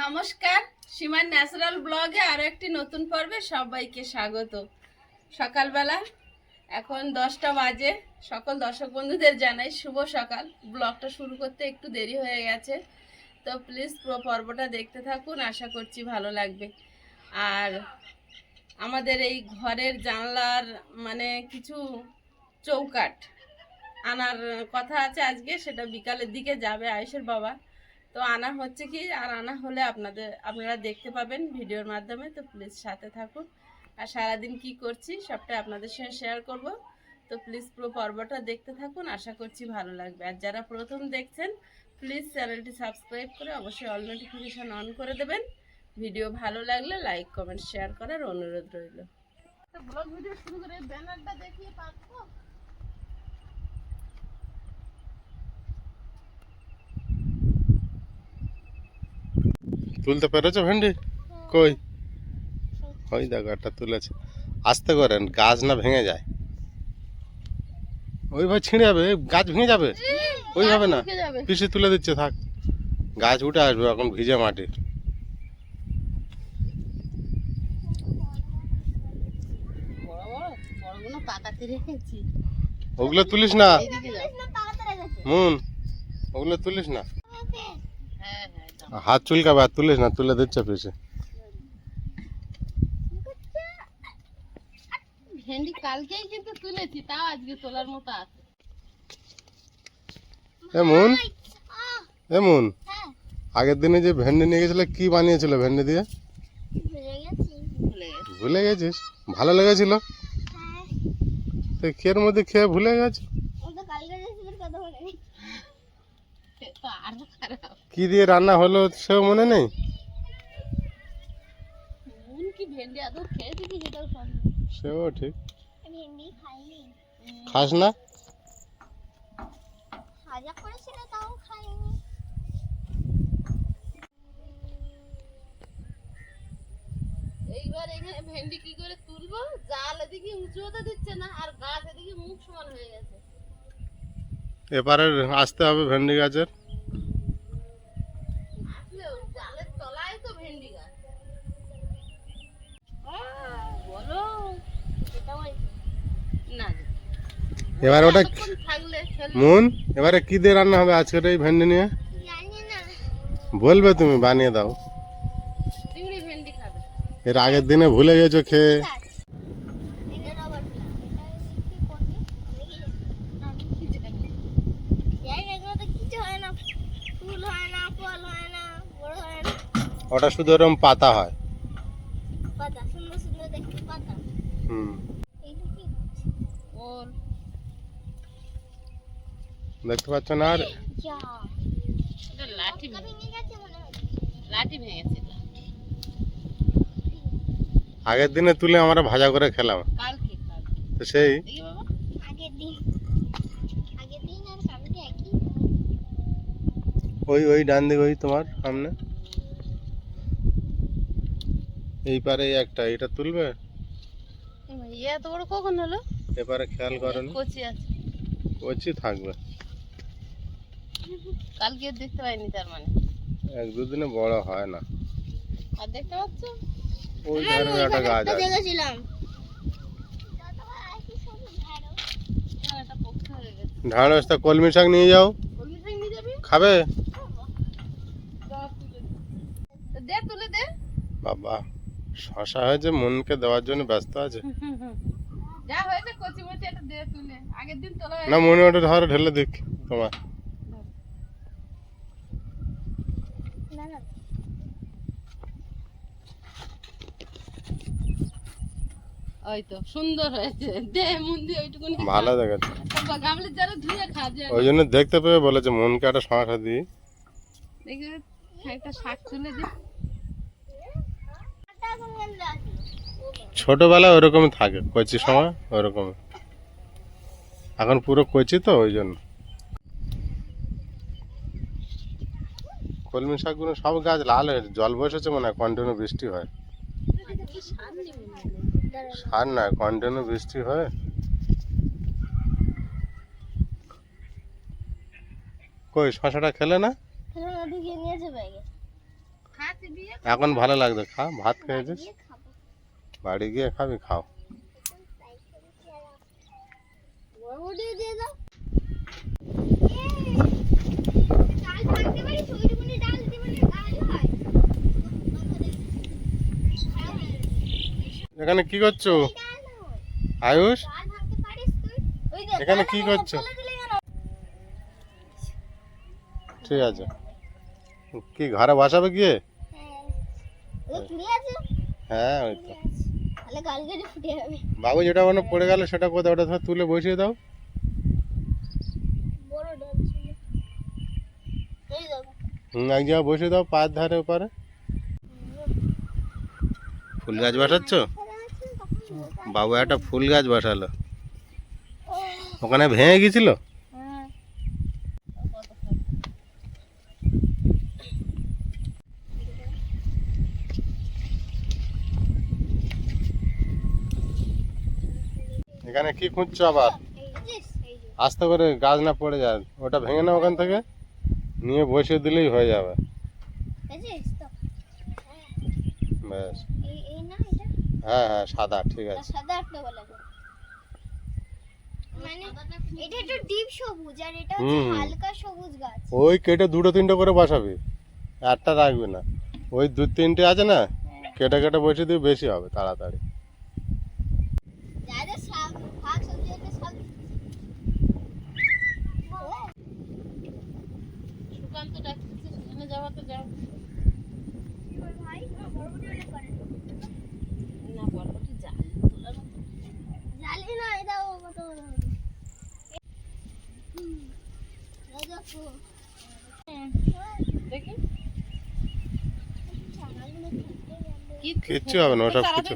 নমস্কার, সীমার ন্যাচারাল ব্লগে আরও একটি নতুন পর্বে সবাইকে স্বাগত। সকালবেলা, এখন দশটা বাজে। সকল দর্শক বন্ধুদের জানাই শুভ সকাল। ব্লগটা শুরু করতে একটু দেরি হয়ে গেছে। তো প্লিজ পুরো পর্বটা দেখতে থাকুন, আশা করছি ভালো লাগবে। আর আমাদের এই ঘরের জানলার মানে কিছু চৌকাঠ আনার কথা আছে আজকে, সেটা বিকালের দিকে যাবে আয়ুষের বাবা। তো আনা হচ্ছে কি? আর আনা হলে আপনাদের, আপনারা দেখতে পাবেন ভিডিওর মাধ্যমে। তো প্লিজ সাথে থাকুন। আর সারাদিন কি করছি সবটা আপনাদের সঙ্গে শেয়ার করব। তো প্লিজ পুরো পর্বটা দেখতে থাকুন। আশা করছি ভালো লাগবে। আর যারা প্রথম দেখছেন প্লিজ চ্যানেলটি সাবস্ক্রাইব করে অবশ্যই অল নোটিফিকেশান অন করে দেবেন। ভিডিও ভালো লাগলে লাইক কমেন্ট শেয়ার করার অনুরোধ রইল। ব্লগ ভিডিও শুরু করে ব্যানারটা দেখিয়ে পাবো তুলতে পেরেছ ভেন্ডি? কই? ওই দেখো একটা তুলেছে। আস্তে করেন গাছ না ভেঙে যায়। ওইভাবে ছিঁড়ে যাবে গাছ ভেঙে যাবে? ওইভাবে না। পিসি তুলে দিচ্ছে থাক। গাছ উঠে আসবে এখন ভিজে মাটি ওগুলো তুলিস না? মুন ওগুলো তুলিস না? হ্যাঁ হ্যাঁ। হাত চুলকাবে আর তুলিস না তুলে দিচ্ছে পিসি ভেন্ডি কালকেই কিন্তু তুলেছি তাও আজকে তোলার মতো আছে। এ মুন আগের দিনে যে ভেন্ডি নিয়ে গেছিলে কি বানিয়েছিল ভেন্ডি দিয়ে? ভুলে গেছিস? ভালো লেগেছিল? তো খেয়ের মধ্যে খেয়ে ভুলে গেছে? সে তো আরও খারাপ কি দিয়ে রান্না হলো সেও মনে নেই? ভেন্ডি কি সেও ঠিক। খাস না? এইবার এখানে ভেন্ডি কি করে তুলবো? জাল এদিকে উঁচু হতে দিচ্ছে না আর গাছ এদিকে মুখ সমান হয়ে গেছে। এপারে আসতে হবে ভেন্ডি গাছের। এবার ওটা মুন এবারে কি দিয়ে রান্না হবে আজকের এই ভেন্ডি নিয়ে? বলবে তুমি বানিয়ে দাও। এর আগের দিনে ভুলে গেছো খেয়ে। ওটা শুধু ওরকম পাতা হয়। হুম। দেখতে পাচ্ছ না আর আগের দিনে তুলে আমরা ভাজা করে খেলাম। তো সেই? ওই ওই ডান দিকে ওই তোমার সামনে। এই পারে একটা এটা তুলবে? ইয়ে এত বড় কখন হলো? এপারে খেয়াল করেন। কচি আছে। কচি থাকবে। কালকে দেখতে পাইনি তার মানে। এক দুদিনে বড় হয় না। আর দেখতে পাচ্ছ? ওই ধারে একটা গাছ আছে। হয়ে গেছে ঢাঁড়সটা কলমি শাক নিয়ে যাও। কলমি শাক নিয়ে যাবি? খাবে। তো দে তুলে দে। বাবা। শশা হয়েছে মনকে দেওয়ার জন্য ব্যস্ত আছে। যা হয়েছে কচি মচি একটা দে তুলে। আগের দিন তোলা না মনে ওটা ধরো ঢেলে দিক তোমার। ওই তো সুন্দর হয়েছে। দে মুন্দি ওইটুকুনি ভালো দেখাচ্ছে। গামলের যারা ধুয়ে খা ওই জন্য দেখতে পেয়ে বলেছে মনকে একটা শশা দিই দেখি একটা শাক তুলে দে ছোটবেলায় ওরকমই থাকে কচি সময় ওরকম। এখন পুরো কচি তো ওই জন্য কলমি শাকগুলো সব গাছ লাল হয়েছে জল বসেছে মনে হয় কন্টিনিউ বৃষ্টি হয়। সার না কন্টিনিউ বৃষ্টি হয়। কই শশাটা খেলে না? খাচ্ছে এখন ভালো লাগতো খা ভাত খেয়েছিস? বাড়ি গিয়ে খাবি খাও। এখানে কি করছ? আয়ুষ? এখানে কি করছ? ঠিক আছে। কি ঘরে বসাবে গিয়ে? হ্যাঁ। ওই তো। বাবু যেটা ওখানে পড়ে গেল সেটা কোথায়? ওটা ধর তুলে বসিয়ে দাও। এক জায়গায় বসিয়ে দাও পায়ের ধারে ওপারে। ফুল গাছ বসাচ্ছ? বাবু একটা ফুল গাছ বসালো। ওখানে ভেঙে গেছিল হ্যাঁ এখানে কি খুঁজছো আবার? আস্তে করে গাছ না পড়ে যায়, ওটা ভেঙে না ওখান থেকে, নিয়ে বসিয়ে দিলেই হয়ে যাবে। ব্যাস। হ্যাঁ হ্যাঁ সাদা, ঠিক আছে। ওই কেটে দুটো তিনটে করে বসাবি, একটা রাখবি না। ওই দু তিনটে আছে না, কেটে কেটে বসিয়ে দিবি, বেশি হবে, তাড়াতাড়ি যাদের শাক শাক সবজি আছে সব সুকান্ত ডাকতেছে সেখানে যাও ভাই বড়বড়ি ওটা করে না বরবটি যা জালি। না এটা কত হবে দেখো কিচ্ছু না ওসব কিছু।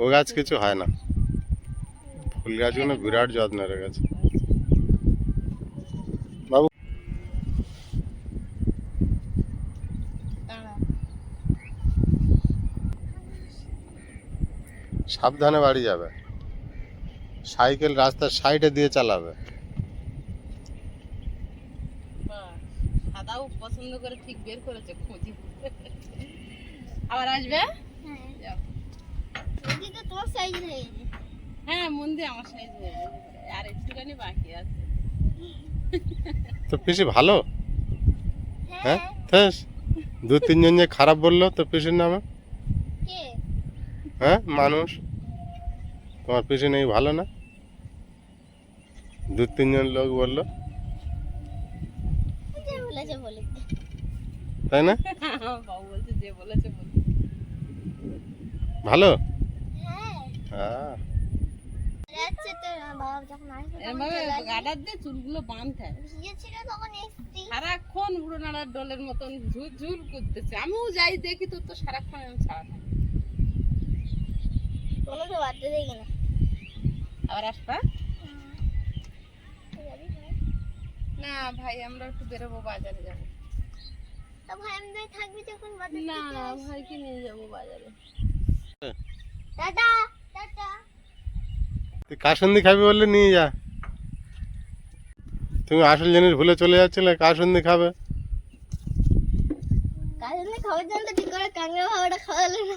ও গাছ কিছু হয় না। ফুল গাছগুলো বিরাট যত্নের গেছে বাবু দাঁড়া সাবধানে বাড়ি যাবে। সাইকেল রাস্তার সাইডে দিয়ে চালাবে। সাদাও পছন্দ করে ঠিক বের করেছে খুঁজি। আবার আসবে? হ্যাঁ। হয়ে আমার সাইজ আর একটুখানি বাকি আছে। তো পিসি ভালো? হ্যাঁ। হ্যাঁ থ্যাস দু তিনজন যে খারাপ বলল তো পিসির নামে? হ্যাঁ মানুষ। তোমার পিসি নেই ভালো না? দু তিনজন লোক বলল। যে বলেছে বলে তাই না? বাবু বলছে যে বলেছে বলছে ভালো? হ্যাঁ। হ্যাঁ। হয় সারাক্ষণ বুড়ো নাড়ার ডোলের মতন ঝুল ঝুল করতেছে। আমিও যাই দেখি তো তো সারাক্ষণ ছাড়া থাকে। কোনো তো বাড়তে দেখি না আবার আসবা? না ভাই আমরা একটু বেরোবো বাজারে যাব। তো ভাই আমি থাকবি বাড়তে না ভাইকে নিয়ে যাব বাজারে। তুই কাসন্দি খাবি বললে নিয়ে যা। তুমি আসল জিনিস ভুলে চলে যাচ্ছিলে কাসন্দি খাবে? জন্য ঠিক করে খাওয়ালে না।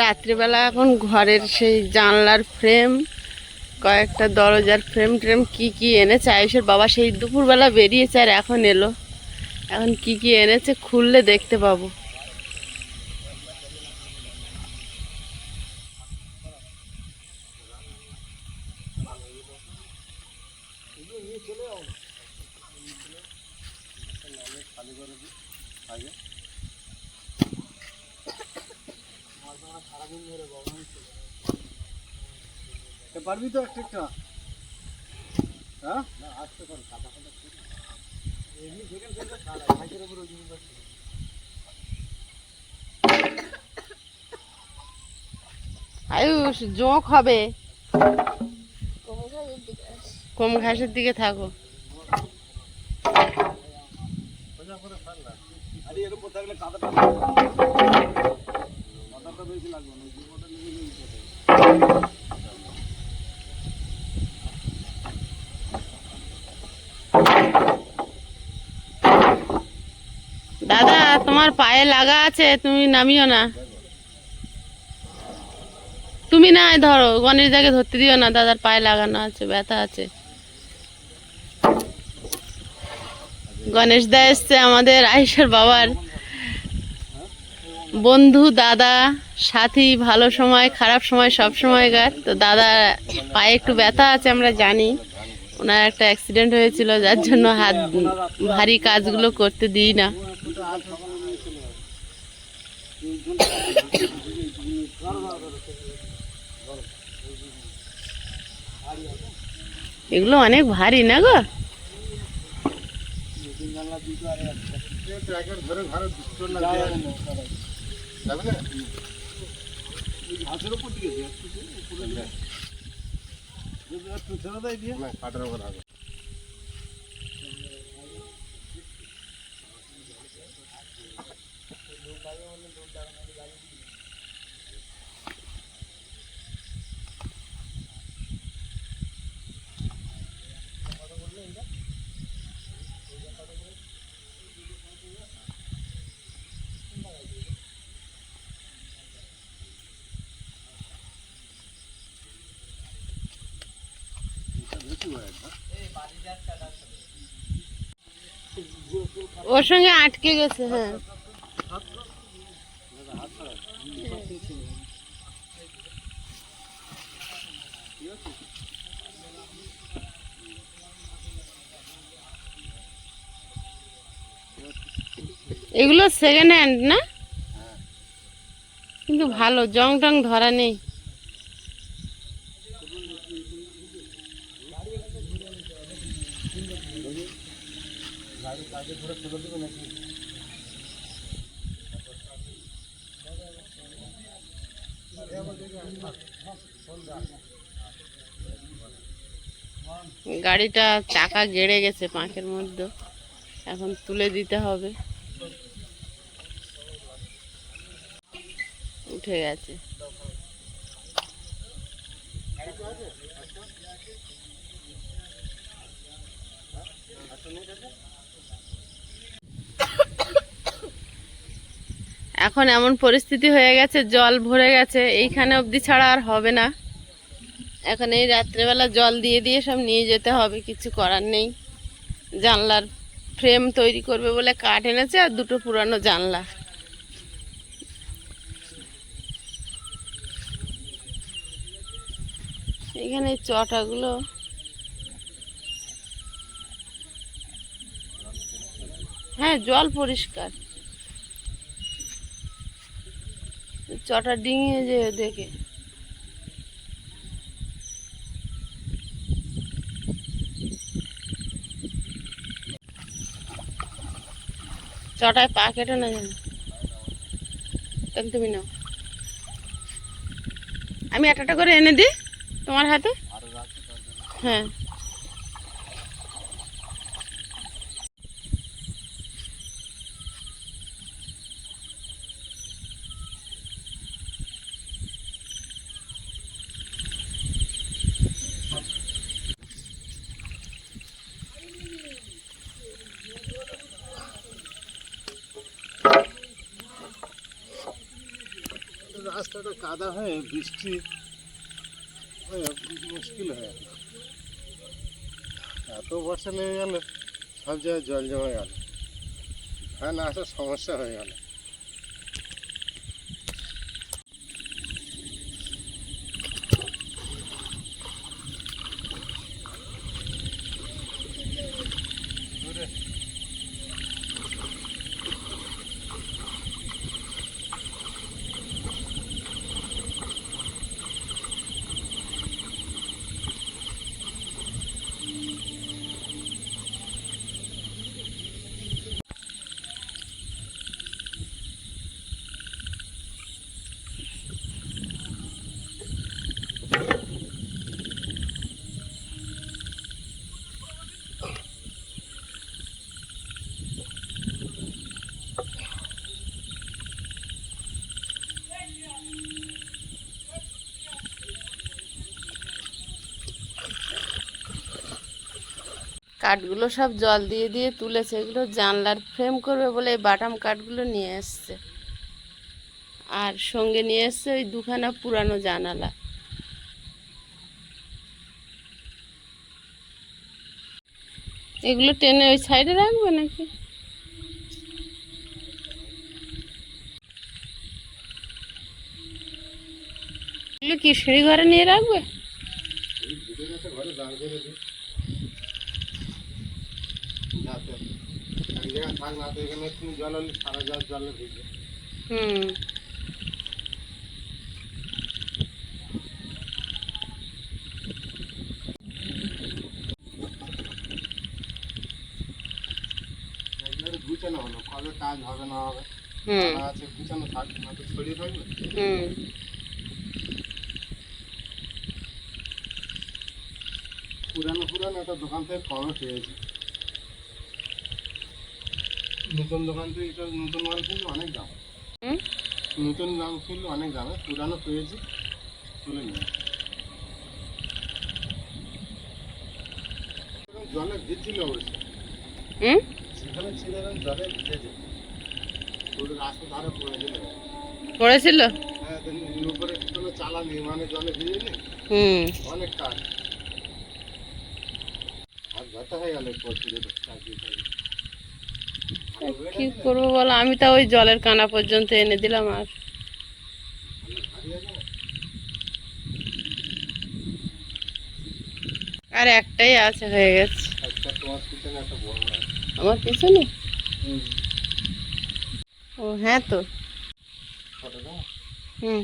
রাত্রিবেলা এখন ঘরের সেই জানলার ফ্রেম, কয়েকটা দরজার ফ্রেম ট্রেম কি কি এনেছে? আয়ুষের বাবা সেই দুপুরবেলা বেরিয়েছে আর এখন এলো। এখন কি কি এনেছে খুললে দেখতে পাবো। চলে পারবি তো একটা একটা হ্যাঁ আয়ুষ জোঁক হবে। কম ঘাসের দিকে থাকো। আরে এর উপর থাকলে কাদাটা কাদাটা বেশি লাগবে না জীবনটা নিয়ে নিয়ে দাদা তোমার পায়ে লাগা আছে, তুমি নামিও না। তুমি না, ধরো, গণেশ দাকে ধরতে দিও না, দাদার পায়ে লাগানো আছে, ব্যথা আছে। গণেশ দা এসছে আমাদের আয়েশার বাবার। বন্ধু, দাদা, সাথী, ভালো সময়, খারাপ সময়, সব সময়কার তো দাদা পায়ে একটু ব্যথা আছে, আমরা জানি। ওনার একটা অ্যাক্সিডেন্ট হয়েছিল, যার জন্য হাত ভারী কাজগুলো করতে দিই না। এগুলো অনেক ভারী না গো? ঘাসের উপর দিকে দে উপরে দে একটু ছেড়ে দেয় দিয়ে না কাঠের উপর হবে ওর সঙ্গে আটকে গেছে হ্যাঁ। এগুলো সেকেন্ড হ্যান্ড না? কিন্তু ভালো, জং টং ধরা নেই। গাড়িটা চাকা গেড়ে গেছে পাঁকের মধ্যে। এখন তুলে দিতে হবে। উঠে গেছে। এখন এমন পরিস্থিতি হয়ে গেছে, জল ভরে গেছে, এইখানে অবধি ছাড়া আর হবে না। এখন এই রাত্রেবেলা জল দিয়ে দিয়ে সব নিয়ে যেতে হবে, কিছু করার নেই। জানলার ফ্রেম তৈরি করবে বলে কাঠ এনেছে আর দুটো পুরানো জানলা। এখানে চটাগুলো হ্যাঁ জল পরিষ্কার। চটা ডিঙিয়ে যে দেখে। চটায় পা কেটে না যেন তাহলে তুমি নাও। আমি একটা একটা করে এনে দিই তোমার হাতে? হ্যাঁ। রাস্তাটা কাদা হয়ে বৃষ্টি হয়ে মুশকিল হয়ে গেল এত বর্ষা লেগে গেল সব জায়গায় জল জমে গেল হ্যাঁ না আসার সমস্যা হয়ে গেল কাঠগুলো সব জল দিয়ে দিয়ে তুলেছে, এগুলো জানলার ফ্রেম করবে বলে এই বাটাম কাঠগুলো নিয়ে এসছে। আর সঙ্গে নিয়ে এসছে ওই দুখানা পুরানো জানালা। এগুলো টেনে ওই সাইডে রাখবে নাকি? এগুলো কি সিঁড়ি ঘরে নিয়ে রাখবে? ঘরে দাঁড় করে দিই যাতে এক জায়গায় থাক না তো এখানে একটু জল হলে সারা জল জলে ভিজে। হুম। গুছানো হলো কবে কাজ হবে না হবে? আছে গুছানো না তো ছড়িয়ে থাকবে? হুম। পুরানো পুরানো একটা দোকান থেকে কমে পেয়েছি। নতুন দোকান থেকে এটা নতুন মাল কিন্তু অনেক দাম। হুম? নতুন দাম কিন্তু অনেক দামে। পুরানো পেয়েছি তুলে নিয়ে জলে ভিজছিল অবশ্য। হুম? সেখানে ছিল জলে ভিজেছে। রাস্তা ধারে পড়ে গেলে। পড়েছিল? হ্যাঁ উপরে কোনো চালা নেই? মানে জলে ভিজেনি? হুম। অনেক কাজ। হাত ব্যথা হয়ে গেল। কি করব বলো? আমি তো ওই জলের কানা পর্যন্ত এনে দিলাম আর। আর একটাই আছে হয়ে গেছে। আমার পিছনে? ও হ্যাঁ তো। হুম।